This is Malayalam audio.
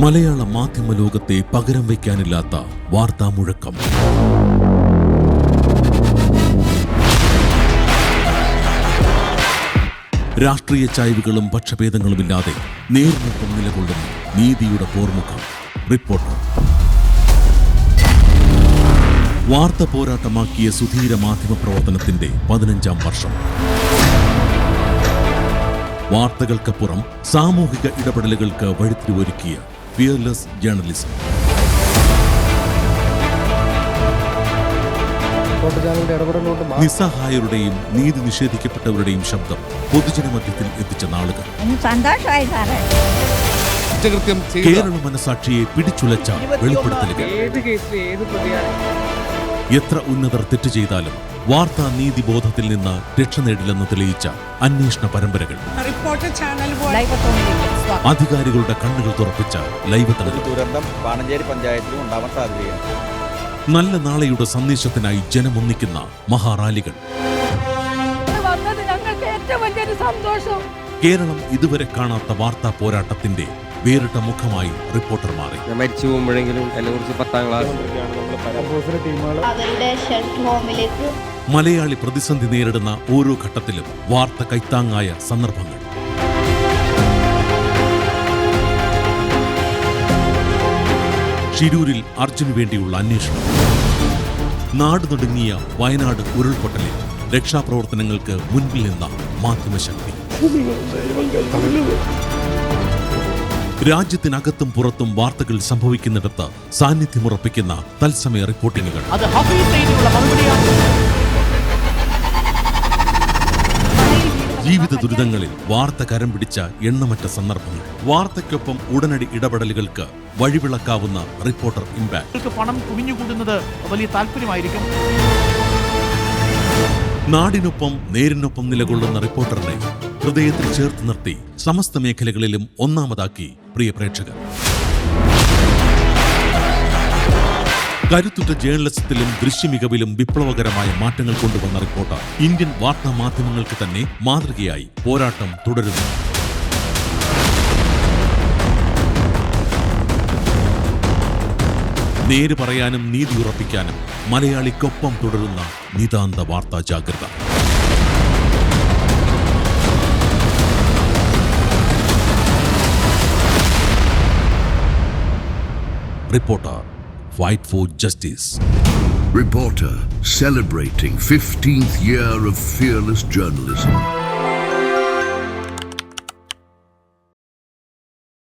മലയാള മാധ്യമ ലോകത്തെ പകരം വയ്ക്കാനില്ലാത്ത വാർത്താ മുഴക്കം. രാഷ്ട്രീയ ചായ്വുകളും പക്ഷഭേദങ്ങളുമില്ലാതെ നേർമുഖം നിലകൊള്ളുന്ന നീതിയുടെ പോർമുഖം. റിപ്പോർട്ടർ വാർത്ത പോരാട്ടമാക്കിയ സുധീര മാധ്യമ പ്രവർത്തനത്തിന്റെ പതിനഞ്ചാം വർഷം. വാർത്തകൾക്കപ്പുറം സാമൂഹിക ഇടപെടലുകൾക്ക് വഴിത്തിരിവൊരുക്കിയ ഫിയർലെസ് ജേർണലിസം നിസ്സഹായരുടെയും നീതി നിഷേധിക്കപ്പെട്ടവരുടെയും ശബ്ദം പൊതുജനമധ്യത്തിൽ എത്തിച്ച നാളുകൾ. കുറ്റകൃത്യം കേരള മനസാക്ഷിയെ പിടിച്ചുലച്ച വെളിപ്പെടുത്തലുകൾ. ഏത് കേസിൽ ഏത് പ്രതിയാണ്? എത്ര ഉന്നതർ തെറ്റ് ചെയ്താലും വാർത്താ നീതി ബോധത്തിൽ നിന്ന് രക്ഷ നേടില്ലെന്ന് തെളിയിച്ച അന്വേഷണ പരമ്പരകൾ. റിപ്പോർട്ടർ ചാനൽ പോലെ അധികാരികളുടെ കണ്ണുകൾ തുറപ്പിച്ച ലൈവ് തണലുകൾ ദുരന്തം പാണഞ്ചേരി പഞ്ചായത്തിലും ഉണ്ടാവാൻ സാധ്യതയാണ്. നല്ല നാളെയുടെ സന്ദേശത്തിനായി ജനമൊന്നിക്കുന്ന മഹാറാലികൾ. കേരളം ഇതുവരെ കാണാത്ത വാർത്താ പോരാട്ടത്തിന്റെ വേറിട്ട മുഖമായി റിപ്പോർട്ടർ മാറി. മരിച്ചു പോകുമ്പോഴെങ്കിലും എന്നെ കുറിച്ച് പത്താം ക്ലാസ്. അവരുടെ ഷെൽട്ടർ ഹോമിലേക്ക്. മലയാളി പ്രതിസന്ധി നേരിടുന്ന ഓരോ ഘട്ടത്തിലും വാർത്ത കൈത്താങ്ങായ സന്ദർഭങ്ങൾ. ഷിരൂരിൽ അർജുന് വേണ്ടിയുള്ള അന്വേഷണം. നാട് നടുങ്ങിയ വയനാട് ഉരുൾപൊട്ടലിൽ രക്ഷാപ്രവർത്തനങ്ങൾക്ക് മുൻപിൽ നിന്ന മാധ്യമശക്തി. രാജ്യത്തിനകത്തും പുറത്തും വാർത്തകൾ സംഭവിക്കുന്നിടത്ത് സാന്നിധ്യമുറപ്പിക്കുന്ന തത്സമയ റിപ്പോർട്ടിങ്ങുകൾ. ജീവിത ദുരിതങ്ങളിൽ വാർത്ത കരം പിടിച്ച എണ്ണമറ്റ സന്ദർഭങ്ങൾ. വാർത്തയ്ക്കൊപ്പം ഉടനടി ഇടപെടലുകൾക്ക് വഴിവിളക്കാവുന്ന റിപ്പോർട്ടർ ഇമ്പാക്ട്. പണം കുമിഞ്ഞുകൂടുന്നത് വലിയ താല്പര്യമായിരിക്കും. നാടിനൊപ്പം നേരിനൊപ്പം നിലകൊള്ളുന്ന റിപ്പോർട്ടറിനെ ഹൃദയത്തിൽ ചേർത്ത് നിർത്തി സമസ്ത മേഖലകളിലും ഒന്നാമതാക്കി പ്രിയ പ്രേക്ഷകർ. കരുത്തുറ്റ ജേർണലിസത്തിലും ദൃശ്യമികവിലും വിപ്ലവകരമായ മാറ്റങ്ങൾ കൊണ്ടുവന്ന റിപ്പോർട്ടർ ഇന്ത്യൻ വാർത്താ മാധ്യമങ്ങൾക്ക് തന്നെ മാതൃകയായി പോരാട്ടം തുടരുന്നു. നേര് പറയാനും നീതി ഉറപ്പിക്കാനും മലയാളിക്കൊപ്പം തുടരുന്ന നിതാന്ത വാർത്താ ജാഗ്രത. Reporter Fight for Justice. Reporter celebrating 15th year of fearless journalism.